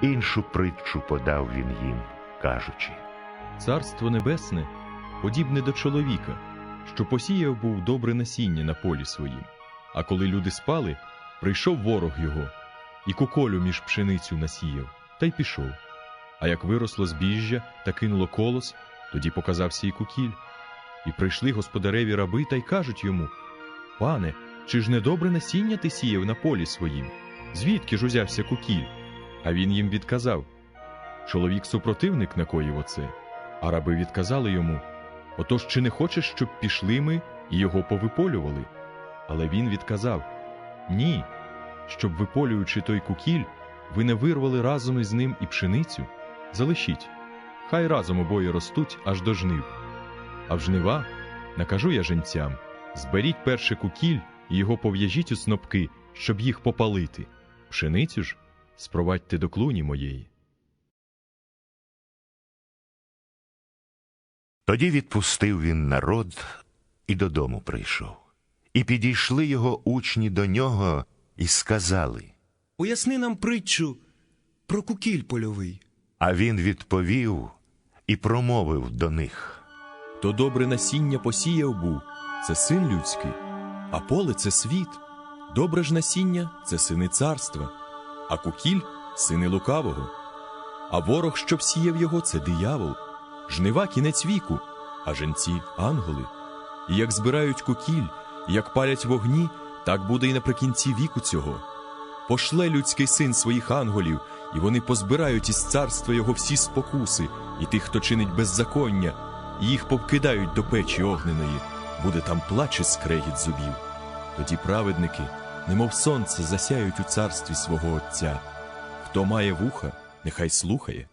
Іншу притчу подав він їм, кажучи. Царство небесне подібне до чоловіка, що посіяв був добре насіння на полі своїм. А коли люди спали, прийшов ворог його, і куколю між пшеницю насіяв, та й пішов. А як виросло збіжжя та кинуло колос, тоді показався і кукіль. І прийшли господареві раби та й кажуть йому: Пане, чи ж не добре насіння ти сіяв на полі своїм? Звідки ж узявся кукіль? А він їм відказав: Чоловік супротивник накоїв оце. А раби відказали йому: Отож, чи не хочеш, щоб пішли ми і його повиполювали? Але він відказав: Ні, щоб виполюючи той кукіль, ви не вирвали разом із ним і пшеницю. Залишіть, хай разом обоє ростуть аж до жнив. А в жнива накажу я женцям: зберіть перше кукіль і його пов'яжіть у снопки, щоб їх попалити. Пшеницю ж спровадьте до клуні моєї. Тоді відпустив він народ і додому прийшов. І підійшли його учні до нього і сказали. Поясни нам притчу про кукіль польовий. А він відповів і промовив до них. То добре насіння посіяв був, це син людський, а поле це світ. Добре ж насіння це сини царства, а кукіль сини лукавого. А ворог, що всіяв його, це диявол, жнива кінець віку, а женці ангели. І як збирають кукіль, як палять вогні, так буде і наприкінці віку цього. Пошле людський син своїх ангелів, і вони позбирають із царства його всі спокуси, і тих, хто чинить беззаконня, і їх повкидають до печі огненої, буде там плач і скрегіт зубів. Тоді праведники, немов сонце, засяють у царстві свого Отця. Хто має вуха, нехай слухає.